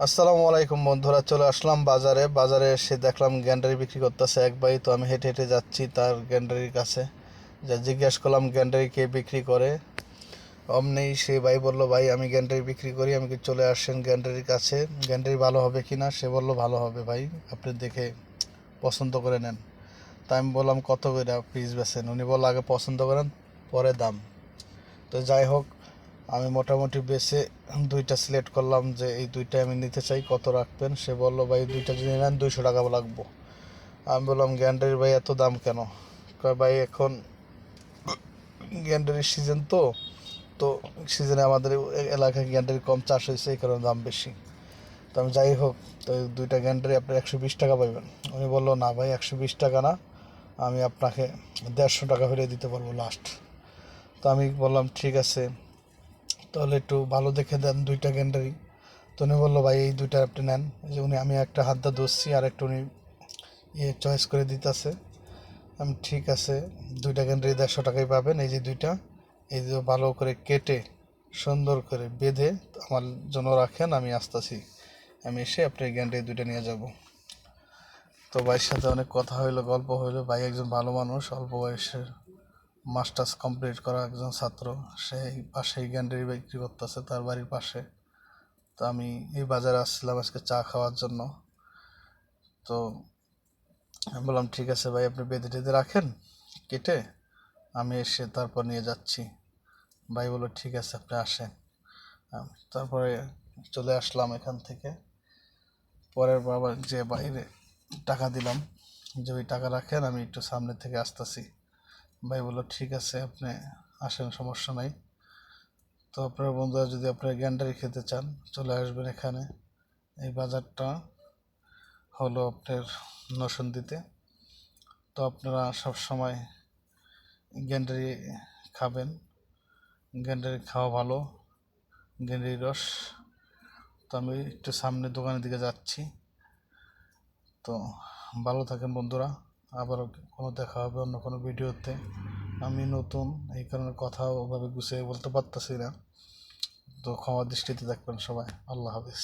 আসসালামু আলাইকুম বন্ধুরা, চলে আসলাম বাজারে। বাজারে এসে দেখলাম গ্যান্ডারি বিক্রি করতেছে এক ভাই, তো আমি হেঁটে হেঁটে যাচ্ছি তার গ্যান্ডারির কাছে। যা জিজ্ঞেস করলাম, গ্যান্ডারি কে বিক্রি করে? অমনি সে ভাই বলল, ভাই, আমি গ্যান্ডারি বিক্রি করি আমি চলে আসেন গ্যান্ডারির কাছে? গ্যান্ডারি ভালো হবে কি না? সে বলল, ভালো হবে ভাই, আপনি দেখে পছন্দ করে নেন। তাই আমি বললাম, কত করে পিস বেছেন উনি বলল, আগে পছন্দ করেন, পরে দাম। তো যাই হোক আমি মোটামুটি বেছে দুইটা সিলেক্ট করলাম যে এই দুইটা আমি নিতে চাই, কত রাখবেন? সে বলল, ভাই, দুইটা যদি নেন, দুইশো টাকা লাগবো। আমি বললাম, গ্যান্ডারির ভাই, এত দাম কেন? কয়, ভাই, এখন গ্যান্ডারির সিজন তো তো সিজনে আমাদের এলাকায় গ্যান্ডারি কম চাষ হয়েছে, এই কারণে দাম বেশি। তো আমি যাই হোক, তো দুইটা গ্যান্ডারি আপনি একশো বিশ টাকা পাবেন উনি বলল, না ভাই, একশো বিশ টাকা না, আমি আপনাকে দেড়শো টাকা হলে দিতে পারব লাস্ট তো আমি বললাম, ঠিক আছে। তাহলে একটু ভালো দেখে দেন দুইটা গ্যান্ডারি তো উনি বলল, ভাই, এই দুইটা আপনি নেন। যে উনি, আমি একটা হাত দা ধরছি, আর একটা উনি ইয়ে চয়েস করে দিতেছে। আমি, ঠিক আছে, দুইটা গ্যান্ডারি দেড়শো টাকায় পাবেন। এই যে দুইটা, এই যে ভালো করে কেটে, সুন্দর করে বেঁধে আমার জন্য রাখেন, আমি আসতেছি। আমি এসে আপনার গ্যান্ডারি দুইটা নিয়ে যাব। তো ভাইয়ের সাথে অনেক কথা হইল, গল্প হইল। ভাই একজন ভালো মানুষ, অল্প বয়সের। মাস্টার্স কমপ্লিট করা একজন ছাত্র সেই পাশেই গ্যান্ডারি বিক্রি করতেছে তার বাড়ির পাশে। তো আমি এই বাজারে আসছিলাম আজকে চা খাওয়ার জন্য। তো আমি বললাম, ঠিক আছে ভাই, আপনি বেঁধে টেঁধে রাখেন, কেটে আমি এসে তারপর নিয়ে যাচ্ছি। ভাই বলল, ঠিক আছে, আপনি আসেন। তারপরে চলে আসলাম এখান থেকে। পরের বাবার যে বাইরে টাকা দিলাম, যে ওই টাকা রাখেন, আমি একটু সামনে থেকে আসতেছি। ভাই বলল, ঠিক আছে, আপনি আসেন, সমস্যা নাই। তো আপনার বন্ধুরা যদি আপনারা গ্যান্ডারি খেতে চান, চলে আসবেন এখানে। এই বাজারটা হলো আপনার নসন্দিতে। তো আপনারা সব সময় গ্যান্ডারি খাবেন। গ্যান্ডারি খাওয়া ভালো, গ্যান্ডারি রস। তো আমি একটু সামনে দোকানের দিকে যাচ্ছি। তো ভালো থাকেন বন্ধুরা। আবারও কোনো দেখা হবে, অন্য কোনো ভিডিওতে। আমি নতুন, এই কারণে কথা ওভাবে গুছিয়ে বলতে পারতেছি না। তো ক্ষমা দৃষ্টিতে দেখবেন সবাই। আল্লাহ হাফিজ।